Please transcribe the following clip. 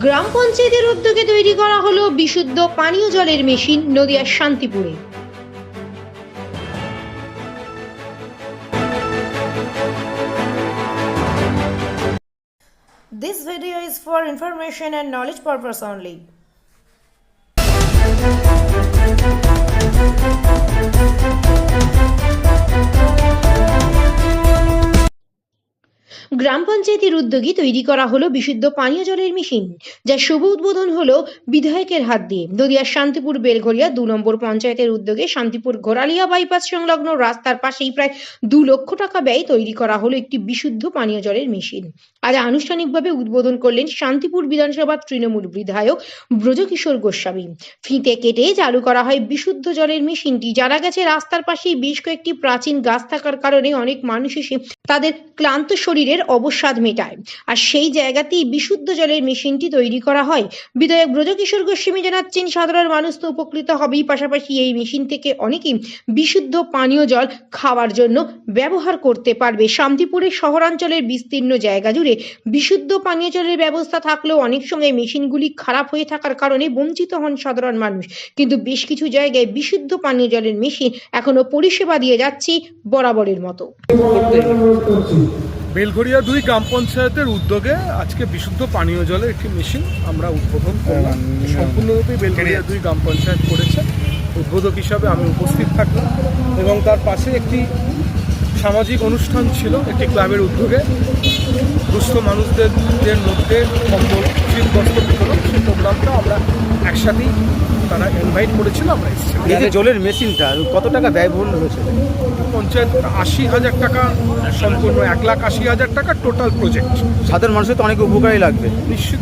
গ্রাম পঞ্চায়েতের উদ্যোগে তৈরি করা হলো বিশুদ্ধ পানীয় জলের মেশিন নদিয়ার শান্তিপুরে This video is for information and knowledge purpose only. গ্রাম পঞ্চায়েতের উদ্যোগে তৈরি করা হলো বিশুদ্ধ পানীয় জলের মেশিন যার শুভ উদ্বোধন হলো বিধায়কের হাত দিয়ে। নদিয়ার শান্তিপুর বেলঘরিয়া দু নম্বর পঞ্চায়েতের উদ্যোগে শান্তিপুর ঘোরালিয়া বাইপাস সংলগ্ন রাস্তার পাশেই প্রায় দু লক্ষ টাকা ব্যয় তৈরি করা হলো একটি বিশুদ্ধ পানীয় জলের মেশিন। আজ আনুষ্ঠানিকভাবে উদ্বোধন করলেন শান্তিপুর বিধানসভার তৃণমূল বিধায়ক ব্রজকিশোর গোস্বামী। ফিতে কেটে চালু করা হয় বিশুদ্ধ জলের মেশিনটি। জানা গেছে, রাস্তার পাশেই বেশ কয়েকটি প্রাচীন গাছ থাকার কারণে অনেক মানুষ এসে তাদের ক্লান্ত শরীরের অবসাদ মেটায়। আর সেই জায়গাতেই বিশুদ্ধ জলের মেশিনটি তৈরি করা হয়। বিধায়ক ব্রজকিশোর গোস্বামী জানাচ্ছেন, সাধারণ মানুষ তো উপকৃত হবেই। পাশাপাশি এই মেশিন থেকে অনেকেই বিশুদ্ধ পানীয় জল খাওয়ার জন্য ব্যবহার করতে পারবে। শান্তিপুরের শহরাঞ্চলের বিস্তীর্ণ জায়গা জুড়ে বিশুদ্ধ পানীয় জলের ব্যবস্থা থাকলেও অনেক সময় মেশিনগুলি খারাপ হয়ে থাকার কারণে বঞ্চিত হন সাধারণ মানুষ। কিন্তু বেশ কিছু জায়গায় বিশুদ্ধ পানীয় জলের মেশিন এখনও পরিষেবা দিয়ে যাচ্ছে বরাবরের মতো। বেলঘরিয়া দুই গ্রাম পঞ্চায়েতের উদ্যোগে আজকে বিশুদ্ধ পানীয় জলের একটি মেশিন আমরা উদ্বোধন করলাম। সম্পূর্ণরূপে বেলঘরিয়া দুই গ্রাম পঞ্চায়েত করেছে। উদ্বোধক হিসাবে আমি উপস্থিত থাকলাম এবং তার পাশে একটি সামাজিক অনুষ্ঠান ছিল একটি ক্লাবের উদ্যোগে। মানুষদের যে মধ্যে কম্বল শীত বস্ত্র বিতরণ সেই প্রোগ্রামটা আমরা একসাথেই তারা ইনভাইট করেছিল আমরা এই যে জলের মেশিনটা কত টাকা ব্যয়বহুল হয়েছে পঞ্চায়েত আশি হাজার টাকা সম্পূর্ণ এক লাখ আশি হাজার টাকা টোটাল প্রজেক্ট সাধারণ মানুষের তো অনেক উপকারই লাগবে। নিশ্চিত।